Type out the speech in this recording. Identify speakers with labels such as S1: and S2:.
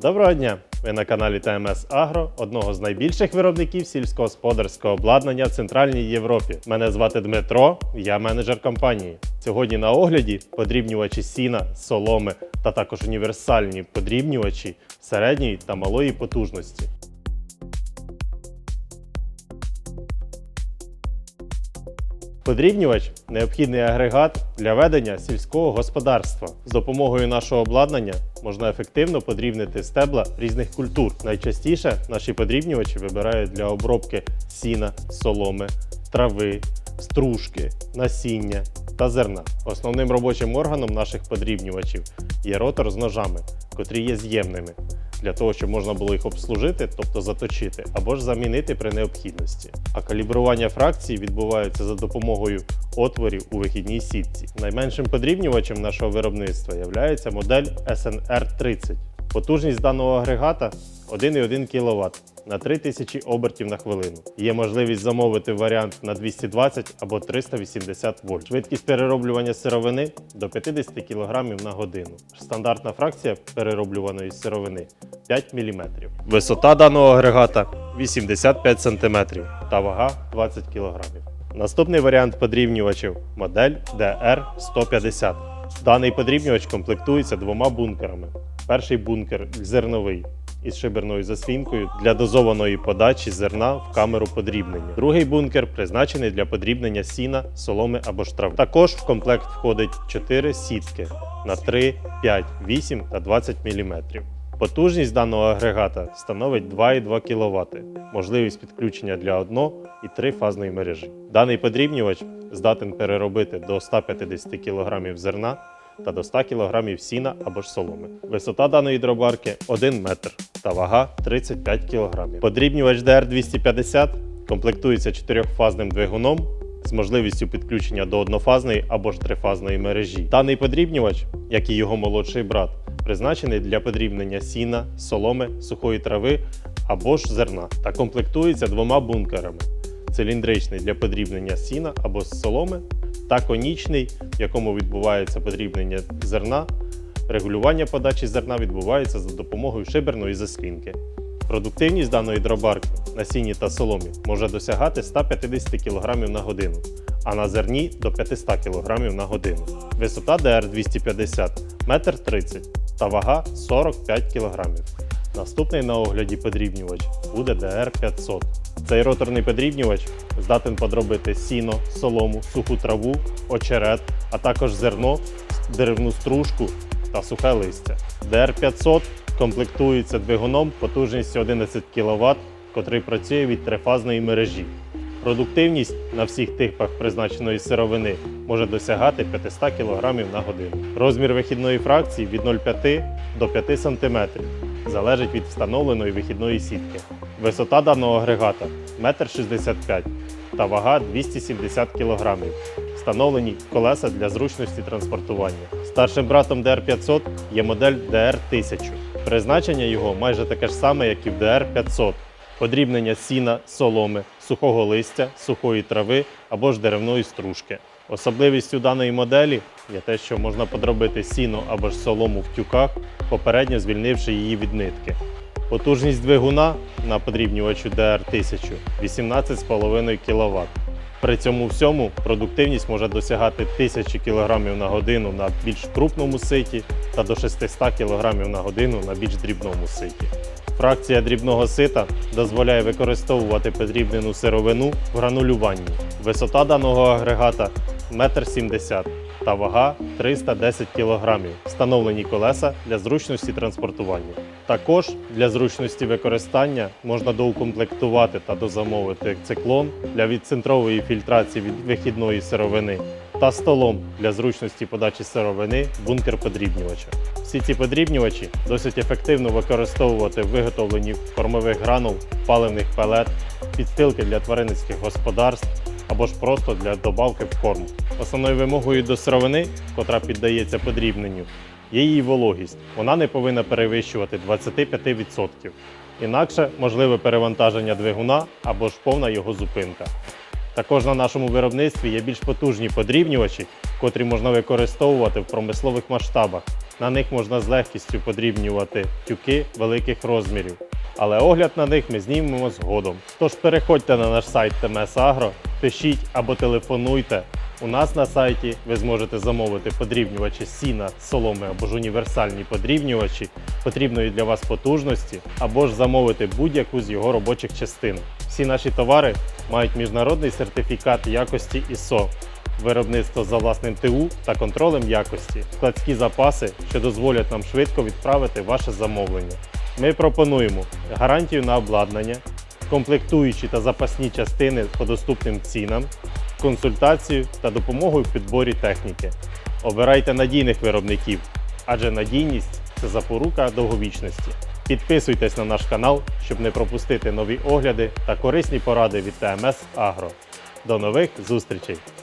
S1: Доброго дня! Ви на каналі ТМС Агро, одного з найбільших виробників сільськогосподарського обладнання в Центральній Європі. Мене звати Дмитро, я менеджер компанії. Сьогодні на огляді подрібнювачі сіна, соломи та також універсальні подрібнювачі середньої та малої потужності. Подрібнювач необхідний агрегат для ведення сільського господарства. З допомогою нашого обладнання можна ефективно подрібнити стебла різних культур. Найчастіше наші подрібнювачі вибирають для обробки сіна, соломи, трави, стружки, насіння та зерна. Основним робочим органом наших подрібнювачів є ротор з ножами, котрі є з'ємними для того, щоб можна було їх обслужити, тобто заточити, або ж замінити при необхідності. А калібрування фракцій відбувається за допомогою отворів у вихідній сітці. Найменшим подрібнювачем нашого виробництва є модель SNR30. Потужність даного агрегата 1,1 кВт на 3000 обертів на хвилину. Є можливість замовити варіант на 220 або 380 вольт. Швидкість перероблювання сировини до 50 кг на годину. Стандартна фракція перероблюваної сировини 5 мм. Висота даного агрегата 85 см та вага 20 кг. Наступний варіант подрібнювачів модель DR150. Даний подрібнювач комплектується двома бункерами. Перший бункер зерновий із шиберною заслінкою для дозованої подачі зерна в камеру подрібнення. Другий бункер призначений для подрібнення сіна, соломи або ж трав. Також в комплект входить 4 сітки на 3, 5, 8 та 20 мм. Потужність даного агрегата становить 2,2 кВт, можливість підключення для одно- і трифазної мережі. Даний подрібнювач здатен переробити до 150 кг зерна та до 100 кг сіна або ж соломи. Висота даної дробарки 1 метр та вага 35 кг. Подрібнювач DR250 комплектується чотирьохфазним двигуном з можливістю підключення до однофазної або ж трифазної мережі. Даний подрібнювач, як і його молодший брат, призначений для подрібнення сіна, соломи, сухої трави або ж зерна та комплектується двома бункерами: циліндричний для подрібнення сіна або з соломи та конічний, в якому відбувається подрібнення зерна. Регулювання подачі зерна відбувається за допомогою шиберної заслінки. Продуктивність даної дробарки на сіні та соломі може досягати 150 кг на годину, а на зерні до 500 кг на годину. Висота DR250 1,30 м та вага 45 кг. Наступний на огляді подрібнювач буде DR500. Цей роторний подрібнювач здатен подробити сіно, солому, суху траву, очерет, а також зерно, деревну стружку та сухе листя. DR500 комплектується двигуном потужністю 11 кВт, котрий працює від трифазної мережі. Продуктивність на всіх типах призначеної сировини може досягати 500 кг на годину. Розмір вихідної фракції від 0,5 до 5 см залежить від встановленої вихідної сітки. Висота даного агрегата 1,65 м та вага 270 кг. Встановлені колеса для зручності транспортування. Старшим братом DR500 є модель DR1000. Призначення його майже таке ж саме, як і в DR500 подрібнення сіна, соломи, сухого листя, сухої трави або ж деревної стружки. Особливістю даної моделі є те, що можна подробити сіно або ж солому в тюках, попередньо звільнивши її від нитки. Потужність двигуна на подрібнювачу DR1000 18,5 кВт. При цьому всьому продуктивність може досягати 1000 кг на годину на більш крупному ситі та до 600 кг на годину на більш дрібному ситі. Фракція дрібного сита дозволяє використовувати подрібнену сировину в гранулюванні. Висота даного агрегата 1,70 м та вага 310 кг. Встановлені колеса для зручності транспортування. Також для зручності використання можна доукомплектувати та дозамовити циклон для відцентрової фільтрації від вихідної сировини та столом для зручності подачі сировини бункер подрібнювача. Всі ці подрібнювачі досить ефективно використовувати в виготовленні кормових гранул, паливних пелет, підстилки для тваринницьких господарств або ж просто для добавки в корм. Основною вимогою до сировини, котра піддається подрібненню, є її вологість. Вона не повинна перевищувати 25%. Інакше можливе перевантаження двигуна або ж повна його зупинка. Також на нашому виробництві є більш потужні подрібнювачі, котрі можна використовувати в промислових масштабах. На них можна з легкістю подрібнювати тюки великих розмірів. Але огляд на них ми знімемо згодом. Тож переходьте на наш сайт ТМС Агро, пишіть або телефонуйте. У нас на сайті ви зможете замовити подрібнювачі сіна, соломи або ж універсальні подрібнювачі потрібної для вас потужності, або ж замовити будь-яку з його робочих частин. Всі наші товари мають міжнародний сертифікат якості ISO, виробництво за власним ТУ та контролем якості, складські запаси, що дозволять нам швидко відправити ваше замовлення. Ми пропонуємо гарантію на обладнання, комплектуючі та запасні частини по доступним цінам, консультацію та допомогу в підборі техніки. Обирайте надійних виробників, адже надійність це запорука довговічності. Підписуйтесь на наш канал, щоб не пропустити нові огляди та корисні поради від ТМС Агро. До нових зустрічей!